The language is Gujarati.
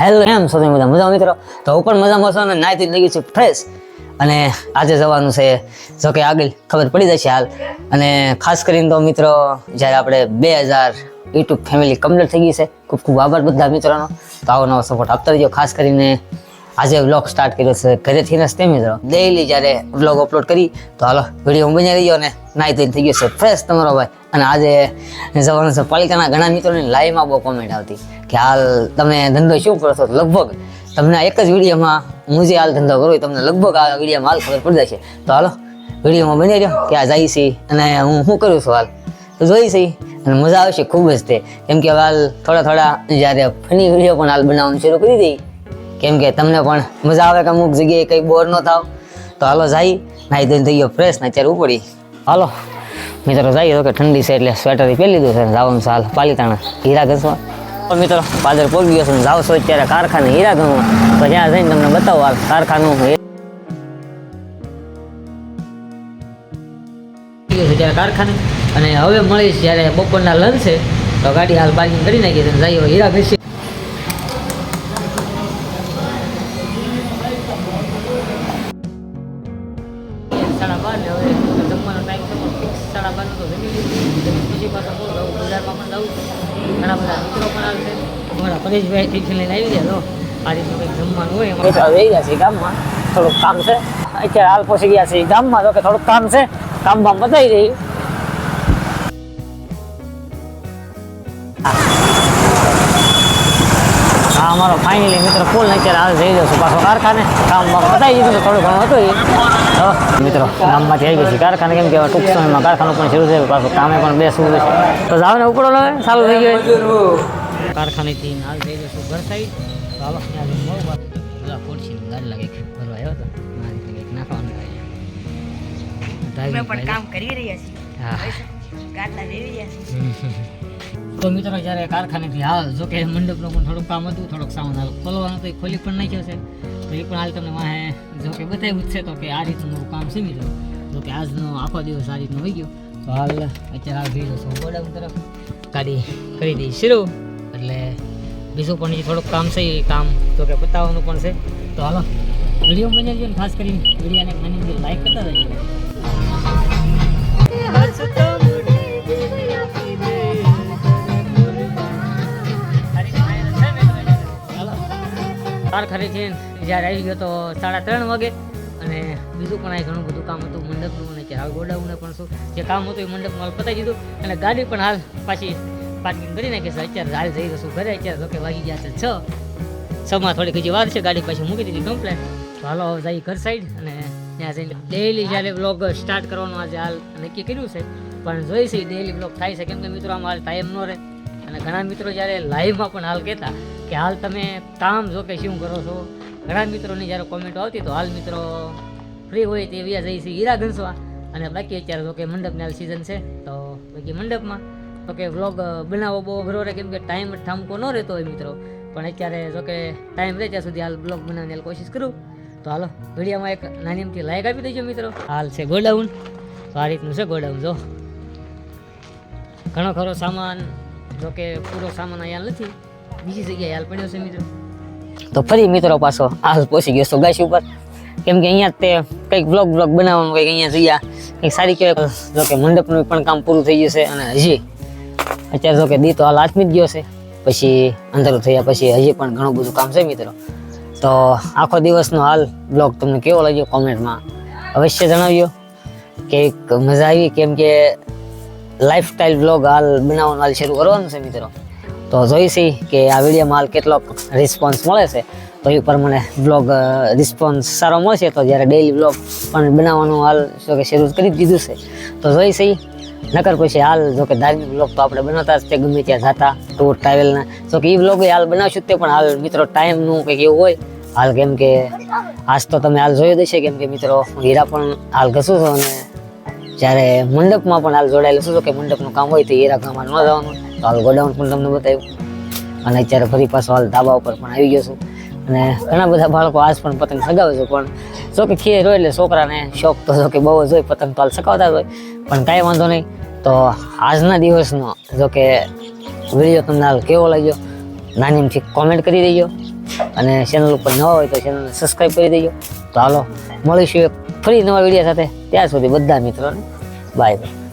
હેલો એમ તમે બધા મજા મિત્રો. તો હું પણ મજામાં છું અને નાઈથી લઈ છું ફ્રેશ અને આજે જવાનું છે, જો કે આગળ ખબર પડી જશે હાલ. અને ખાસ કરીને તો મિત્રો, જ્યારે આપણે બે હજાર યુટ્યુબ ફેમિલી કમ્પ્લીટ થઈ ગઈ છે, ખૂબ ખૂબ આભાર બધા મિત્રોનો. તો આવો નવો સપોર્ટ આપતા રહીજો, ખાસ કરીને આજે વ્લોગ સ્ટાર્ટ કર્યો છે. ઘરેથી ને તે મિત્રો ડેઈલી જ્યારે વ્લોગ અપલોડ કરી, તો હાલો વીડિયો બની રહ્યો અને નાઈ ધોઈને થઈ ગયો છે. ફ્રેશ તમારો ભાઈ. અને આજે જવાનું છે પાલિકાના ઘણા મિત્રોની લાઈવમાં બહુ કોમેન્ટ આવતી. કે હાલ તમે ધંધો શું કરો છો? લગભગ તમને એક જ વિડીયોમાં હું જે હાલ ધંધો કરું તમને લગભગ આ વિડીયોમાં હાલ ખબર પડી જશે. તો હાલો, વિડીયોમાં બની રહ્યો કે આ જાય છે અને હું શું કરું છું હાલ? તો જોઈ છે અને મજા આવશે ખૂબ જ તે. કેમ કે હાલ થોડા થોડા જ્યારે ફની વીડિયો પણ હાલ બનાવવાનું શરૂ કરી દઈ. કેમ કે તમને પણ મજા આવે કે અમુક જગ્યાએ કંઈ બોર ન થાવ. તો હાલો જાય, નાહી ધોઈને થઈ ગયો ફ્રેશ ને અત્યારે ઉપડી. હાલો, મિત્રો જઈએ તો કે ઠંડી છે એટલે સ્વેટર પહેરી લીધું છે જવાનું છે હીરા ઘસવા પણ મિત્રો, પાદર પહોંચી ગયો છે જાવ છો અત્યારે કારખાને હીરા ગમવા તો ત્યાં જઈને તમને બતાવો કારખાનું અત્યારે કારખાને. અને હવે મળીશ જ્યારે બપોરના લંચ છે. તો ગાડી હાલ પાર્કિંગ કરી નાખીએ જઈએ હીરા ઘસી ને હવે જમવાનો ટાઈમ થયો ફિક્સ સાડા બાર તો જમી લીધું. પછી પાછો બહુ જવું બજારમાં પણ જવું છે. ઘણા બધા મિત્રો પણ આવશે. અમારા પરેશભાઈ ટિફિન લઈને આવી ગયા તો આ તો કંઈક જમવાનું હોય એમાં. આવી ગયા છે ગામમાં. થોડુંક કામ છે. અત્યારે હાલ પહોંચી ગયા છે ગામમાં તો કે થોડુંક કામ છે. કામ બામ બતાવી દઈ હા અમારો ફાઇનલી મિત્ર ફૂલ અત્યારે હાલ જઈ જશું પાછો કારખાને. કામ બતાવી દીધું થોડું ઘણું હતું એ. મિત્રો ગામમાંથી આવી ગઈ છે કારખાને. કેમ કે ટૂંક સમયમાં કારખાનું પણ શરૂ થયું પાછું કામે પણ બેસવું છે. તો જાવ ને ઉપડો હવે ચાલુ થઈ ગયું કારખાનેથી હાલ જઈ જશું ઘર સાઈડ તો ત્યાં જઈને બધા ખોટશી ગાડી લાગે ભરવા આવ્યો હતો મારી નાખવાનું પણ કામ કરી રહ્યા છીએ. રહ્યા છીએ. તો મિત્રો જ્યારે કારખાનેથી હાલ, જો કે મંડપનું પણ થોડુંક કામ હતું, થોડોક સામાન હાલ ખોલવાનું તો એ ખોલી પણ નાખ્યો છે. તો એ પણ હાલ તમને વાહે જો કે બતાવ્યું છે તો કે આ રીતનું કામ છે મિત્રો. જો કે આજનો આખો દિવસ આ રીતનો હોઈ ગયો. તો હાલ અત્યારે હાલ જઈ જશું ગોડાઉન તરફ ગાડી કરી દઈ શરૂ. એટલે બીજું પણ જે થોડુંક કામ છે, એ કામ તો કે પતાવવાનું પણ છે. તો હાલો, વીડિયો બની ગયો ખાસ કરીને. વિડીયોને નાની લાઈક કરતા રહેજો. કારખાનેથી જ્યારે આવી ગયો તો સાડા ત્રણ વાગે. અને બીજું પણ અહીં ઘણું બધું કામ હતું મંડપનું અને ચાર ગોડાઉને પણ શું, જે કામ હતું એ મંડપમાં હાલ પતાવી દીધું. અને ગાડી પણ હાલ પાછી પાર્કિંગ કરી નાખી છે. અત્યારે હાલ જઈ રહીશું ઘરે. અત્યારે જોકે વાગી ગયા છે છ. છમાં થોડીક હજી વાર છે. ગાડી પાછી મૂકી દીધી કમ્પ્લેટ તો હાલો જઈ ઘર સાઈડ અને ત્યાં જઈને ડેઈલી જ્યારે બ્લોગ સ્ટાર્ટ કરવાનું આજે હાલ નક્કી કર્યું છે. પણ જોઈશે ડેઈલી બ્લોગ થાય છે. કેમ કે મિત્રો, આમાં હાલ ટાઈમ ન રહે. અને ઘણા મિત્રો જ્યારે લાઈવમાં પણ હાલ કહેતા કે હાલ તમે કામ જો કે શું કરો છો? ઘણા મિત્રોની જ્યારે કોમેન્ટો આવતી તો હાલ મિત્રો ફ્રી હોય તે વ્યા જઈ હીરા ઘસવા. અને બાકી અત્યારે જો કે મંડપની હાલ સિઝન છે, તો બાકી મંડપમાં તો કે વ્લોગ બનાવવો બહુ અઘરો રહે, કેમ કે ટાઈમ ઠામકો ન રહેતો હોય મિત્રો. પણ અત્યારે જો કે ટાઈમ રહે ત્યાં સુધી હાલ બ્લોગ બનાવવાની કોશિશ કરું. તો હાલો, વિડીયોમાં એક નાની એમથી લાઈક આપી દેજો મિત્રો. હાલ છે ગોડાઉન. તો આ રીતનું છે ગોડાઉન, જો. ઘણો ખરો સામાન, જો કે પૂરો સામાન અહીંયા નથી. તો ફરી મિત્રો પાછો હાલ પહોંચી ગયો છો ગાશ ઉપર. કેમ કે અહીંયા તે કંઈક બ્લોગ બ્લોગ બનાવવાનું કંઈક અહીંયા જગ્યા કંઈક સારી કહેવાય જો કે મંડપનું પણ કામ પૂરું થઈ ગયું છે અને હજી અત્યારે જો કે દી તો હાલ આથમી જ ગયો છે. પછી અંધારું થયા પછી હજી પણ ઘણું બધું કામ છે મિત્રો. તો આખો દિવસનો હાલ બ્લોગ તમને કેવો લાગ્યો કોમેન્ટમાં અવશ્ય જણાવ્યો કે મજા આવી કેમ કે લાઈફસ્ટાઈલ બ્લોગ હાલ બનાવવાનું હાલ શરૂ કરવાનું છે મિત્રો. તો જોઈશી કે આ વિડીયોમાં હાલ કેટલો રિસ્પોન્સ મળે છે. તો એ પ્રમાણે બ્લોગ રિસ્પોન્સ સારો મળશે તો જ્યારે ડેઇલી બ્લોગ પણ બનાવવાનું હાલ જો કે શરૂ કરી દીધું છે. તો જોઈશી. નકર પછી હાલ જો કે ધાર્મિક બ્લોગ તો આપણે બનાવતા જ તે ગમે ત્યાં જતા ટૂર ટ્રાવેલના જો કે એ બ્લોગ હાલ બનાવશું તે, પણ હાલ મિત્રો ટાઈમનું કંઈક એવું હોય. હાલ કેમ કે આજ તો તમે હાલ જોઈ દેશે કેમ કે મિત્રો હીરા પણ હાલ ઘસું છું અને જ્યારે મંડપમાં પણ હાલ જોડાયેલું છું. કે મંડપનું કામ હોય તો હીરા ગામમાં ન જવાનું. તો હાલ ગોડાઉન પણ તમને બતાવ્યું. અને અત્યારે ફરી પાછો હાલ ધાબા ઉપર પણ આવી ગયો છું. અને ઘણા બધા બાળકો આજ પણ પતંગ સગાવે છે, પણ જો કે ખીર હોય એટલે છોકરાને શોખ તો જો કે બહુ જ હોય, પતંગ તો હાલ સકાવતા હોય. પણ કાંઈ વાંધો નહીં. તો આજના દિવસનો જો કે વીડિયો તમને હાલ કેવો લાગ્યો નાની એમથી કોમેન્ટ કરી દેજો. અને ચેનલ ઉપર નવા હોય તો ચેનલને સબસ્ક્રાઈબ કરી દેજો. તો હાલો, મળીશું એક ફરી નવા વીડિયો સાથે. ત્યાં સુધી બધા મિત્રોને બાય બાય